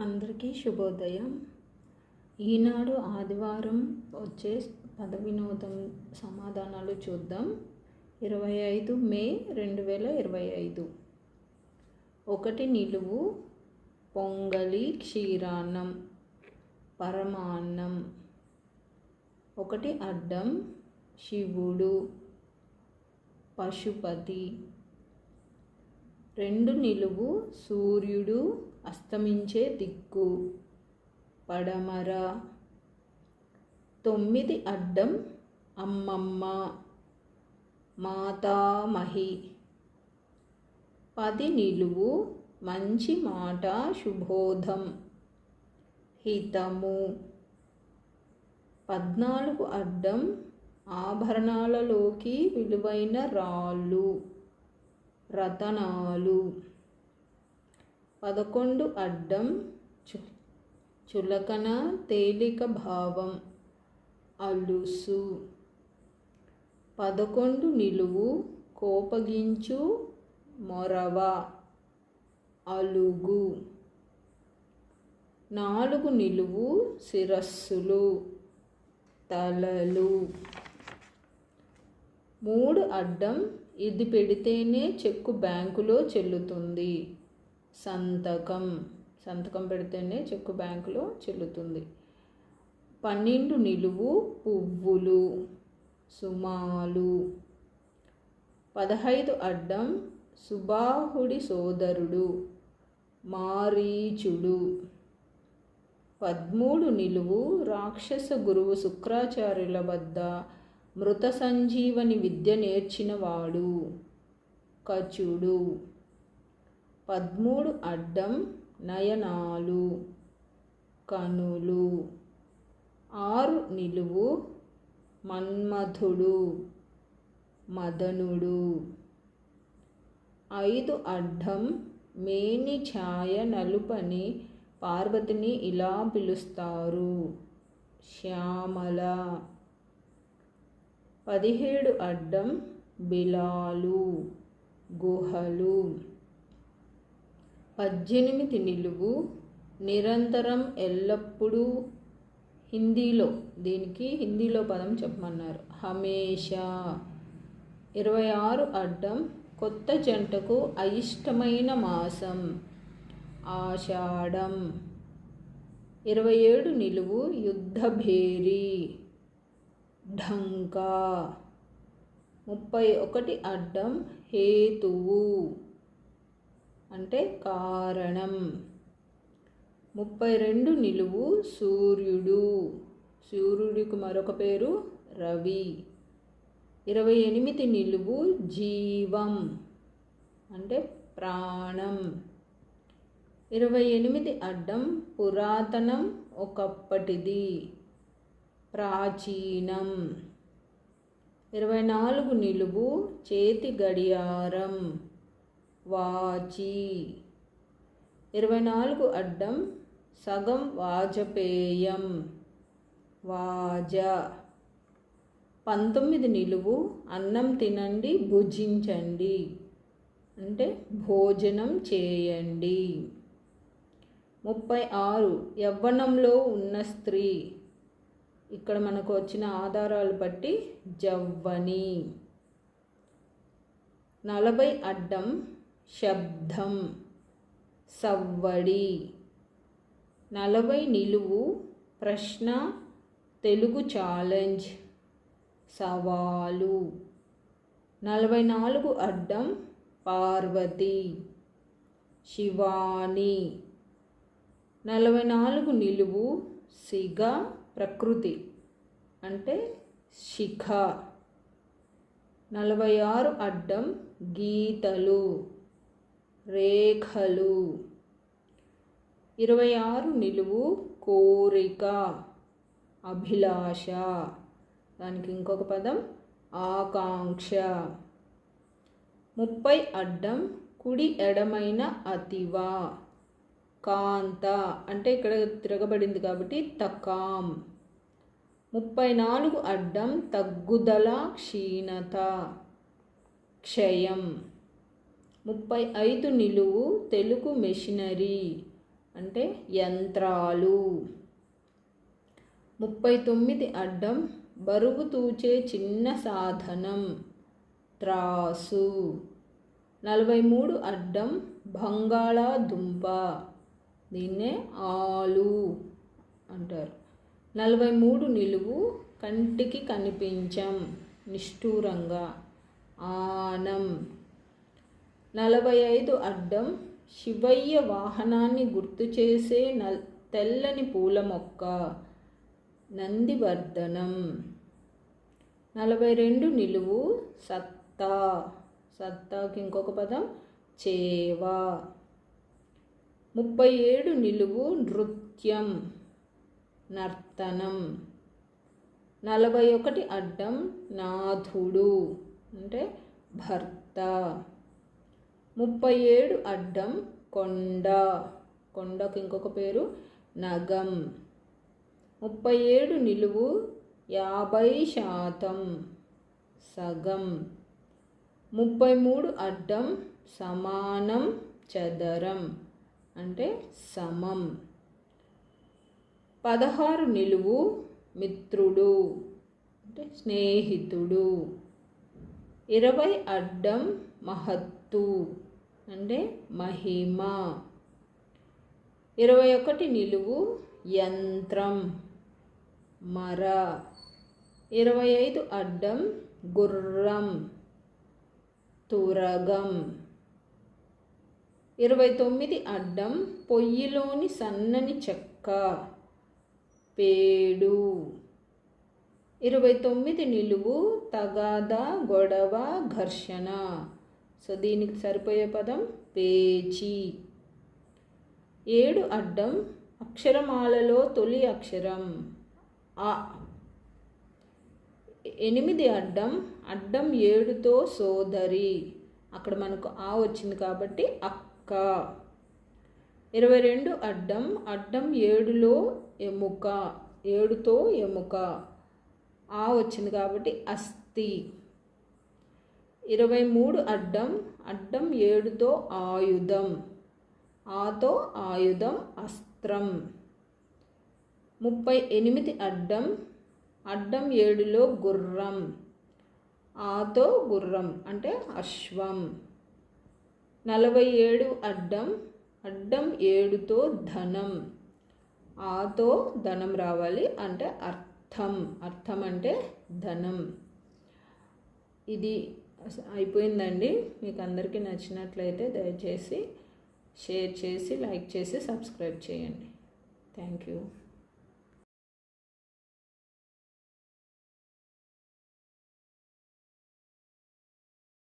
అందరికీ శుభోదయం. ఈనాడు ఆదివారం వచ్చే పద వినోదం సమాధానాలు చూద్దాం. ఇరవై ఐదు మే రెండు వేల ఇరవై ఐదు ఒకటి నిలువు పొంగలి క్షీరాన్నం పరమాన్నం. ఒకటి అడ్డం శివుడు పశుపతి. రెండు నిలువు సూర్యుడు అస్తమించే దిక్కు. పడమర. తొమ్మిది అడ్డం అమ్మమ్మ. మాతామహి. పది నిలువు మంచి మాట శుభోధం. హితము. పద్నాలుగు అడ్డం ఆభరణాలలోకి విలువైన రాళ్ళు. రతనాలు. పదకొండు అడ్డం చు చులకన తేలిక భావం అలుసు. పదకొండు నిలువు కోపగించు మొరవ అలుగు. నాలుగు నిలువు శిరస్సులు తలలు. మూడు అడ్డం ఇది పెడితేనే చెక్కు బ్యాంకులో చెల్లుతుంది. సంతకం. సంతకం పెడితేనే చెక్కు బ్యాంకులో చెల్లుతుంది. పన్నెండు నిలువు పువ్వులు సుమాలు. పదహైదు అడ్డం సుబాహుడి సోదరుడు మారీచుడు. పద్మూడు నిలువు రాక్షస గురువు శుక్రాచార్యుల వద్ద మృత సంజీవని విద్య నేర్చినవాడు కచుడు. పదమూడు అడ్డం నయనాలు కనులు ఆరు నిలువు మన్మథుడు మదనుడు. ఐదు అడ్డం మేని ఛాయ నలుపని పార్వతిని ఇలా పిలుస్తారు. శ్యామల. పదిహేడు అడ్డం బిలాలు గుహలు. పద్దెనిమిది నిలువు నిరంతరం ఎల్లప్పుడూ హిందీలో దీనికి హిందీలో పదం చెప్పమన్నారు. హమేషా ఇరవై ఆరు అడ్డం కొత్త జంటకు అయిష్టమైన మాసం. ఆషాఢం. ఇరవై ఏడు నిలువు యుద్ధభేరి. ఢంకా. ముప్పై ఒకటి అడ్డం హేతువు. అంటే కారణం. ముప్పై రెండు నిలువు సూర్యుడు. సూర్యుడికి మరొక పేరు రవి. ఇరవై ఎనిమిది నిలువు జీవం. అంటే ప్రాణం. ఇరవై ఎనిమిది అడ్డం పురాతనం ఒకప్పటిది. ప్రాచీనం. ఇరవై నాలుగు నిలువు చేతి గడియారం. వాచి ఇరవై నాలుగు అడ్డం సగం వాజపేయం. వాజ. పంతొమ్మిది నిలువు అన్నం తినండి భుజించండి. అంటే భోజనం చేయండి. ముప్పై ఆరు యవ్వనంలో ఉన్న స్త్రీ. ఇక్కడ మనకు వచ్చిన ఆధారాలు బట్టి జవ్వని. నలభై అడ్డం శబ్దం సవ్వడి. నలభై నిలువు ప్రశ్న తెలుగు ఛాలెంజ్ సవాలు. నలభై నాలుగు అడ్డం పార్వతి. శివాని. నలభై నాలుగు నిలువు సిగ ప్రకృతి. అంటే శిఖ. నలభై ఆరు అడ్డం గీతలు. రేఖలు. ఇరవై ఆరు నిలువు కోరిక అభిలాష. దానికి ఇంకొక పదం ఆకాంక్ష. ముప్పై అడ్డం కుడి ఎడమైన అతివ. కాంత అంటే ఇక్కడ తిరగబడింది కాబట్టి తకాం. ముప్పై నాలుగు అడ్డం తగ్గుదల క్షీణత. క్షయం. ముప్పై ఐదు నిలువు తెలుగు మెషినరీ అంటే యంత్రాలు. ముప్పై తొమ్మిది అడ్డం బరువు తూచే చిన్న సాధనం త్రాసు. నలభై మూడు అడ్డం బంగాళాదుంప దీన్నే ఆలు అంటారు. నలభై మూడు నిలువు కంటికి కనిపించం నిష్ఠూరంగా. ఆనం. నలభై ఐదు అడ్డం శివయ్య వాహనాన్ని గుర్తు చేసే నల్ తెల్లని పూల మొక్క నందివర్ధనం. నలభై రెండు నిలువు సత్తా. సత్తాకి ఇంకొక పదం చేవా. ముప్పై ఏడు నిలువు నృత్యం. నర్తనం. నలభై ఒకటి అడ్డం నాథుడు. అంటే భర్త. ముప్పై ఏడు అడ్డం కొండ. కొండకు ఇంకొక పేరు నగం. ముప్పై ఏడు నిలువు యాభై శాతం సగం. ముప్పై మూడు అడ్డం సమానం చదరం అంటే సమం. పదహారు నిలువు మిత్రుడు అంటే స్నేహితుడు. ఇరవై అడ్డం మహత్తు. అంటే మహిమ. ఇరవై ఒకటి నిలువు యంత్రం. మర. ఇరవై ఐదు అడ్డం గుర్రం. తురగం. ఇరవై తొమ్మిది అడ్డం పొయ్యిలోని సన్నని చెక్క. పేడు. ఇరవై తొమ్మిది నిలువు తగాదా గొడవ ఘర్షణ. సో దీనికి సరిపోయే పదం పేజీ ఏడు అడ్డం అక్షరమాలలో తొలి అక్షరం ఆ ఎనిమిది అడ్డం అడ్డం ఏడుతో సోదరి. అక్కడ మనకు ఆ వచ్చింది కాబట్టి అక్క. ఇరవై రెండు అడ్డం అడ్డం ఏడులో ఎముక ఏడుతో ఎముక. ఆ వచ్చింది కాబట్టి అస్థి. ఇరవై మూడు అడ్డం అడ్డం ఏడుతో ఆయుధం ఆతో ఆయుధం అస్త్రం. ముప్పై ఎనిమిది అడ్డం అడ్డం ఏడులో గుర్రం ఆతో గుర్రం అంటే అశ్వం. నలభై ఏడు అడ్డం అడ్డం ఏడుతో ధనం ఆతో ధనం రావాలి అంటే అర్థం అర్థం అంటే ధనం. ఇది అయిపోయిందండి. మీకు అందరికీ నచ్చినట్లయితే దయచేసి షేర్ చేసి లైక్ చేసి సబ్స్క్రైబ్ చేయండి. Thank you.